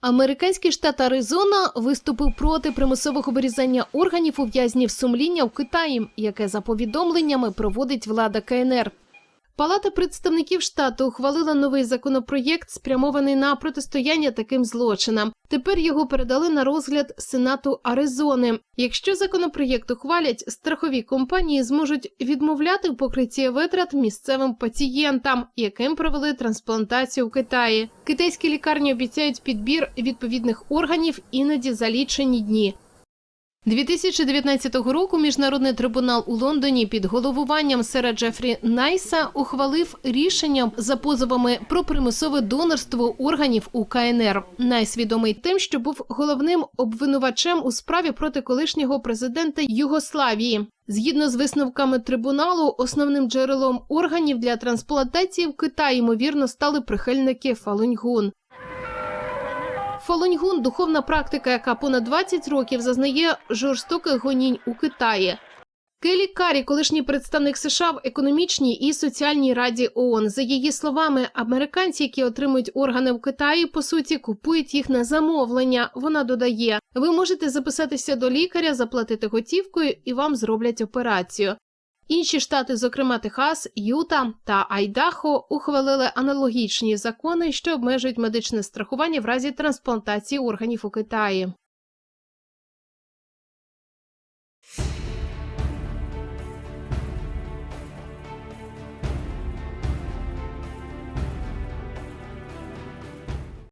Американський штат Аризона виступив проти примусового вирізання органів у в'язнів сумління в Китаї, яке за повідомленнями проводить влада КНР. Палата представників штату ухвалила новий законопроєкт, спрямований на протистояння таким злочинам. Тепер його передали на розгляд Сенату Аризони. Якщо законопроєкт ухвалять, страхові компанії зможуть відмовляти в покритті витрат місцевим пацієнтам, яким провели трансплантацію в Китаї. Китайські лікарні обіцяють підбір відповідних органів іноді за лічені дні. 2019 року міжнародний трибунал у Лондоні під головуванням сера Джефрі Найса ухвалив рішення за позовами про примусове донорство органів у КНР. Найс відомий тим, що був головним обвинувачем у справі проти колишнього президента Югославії. Згідно з висновками трибуналу, основним джерелом органів для трансплантації в Китаї ймовірно стали прихильники Фалуньгун. Фалуньгун – духовна практика, яка понад 20 років зазнає жорстоких гонінь у Китаї. Келі Карі, колишній представник США в економічній і соціальній раді ООН. За її словами, американці, які отримують органи в Китаї, по суті, купують їх на замовлення. Вона додає: ви можете записатися до лікаря, заплатити готівкою, і вам зроблять операцію. Інші штати, зокрема Техас, Юта та Айдахо, ухвалили аналогічні закони, що обмежують медичне страхування в разі трансплантації органів у Китаї.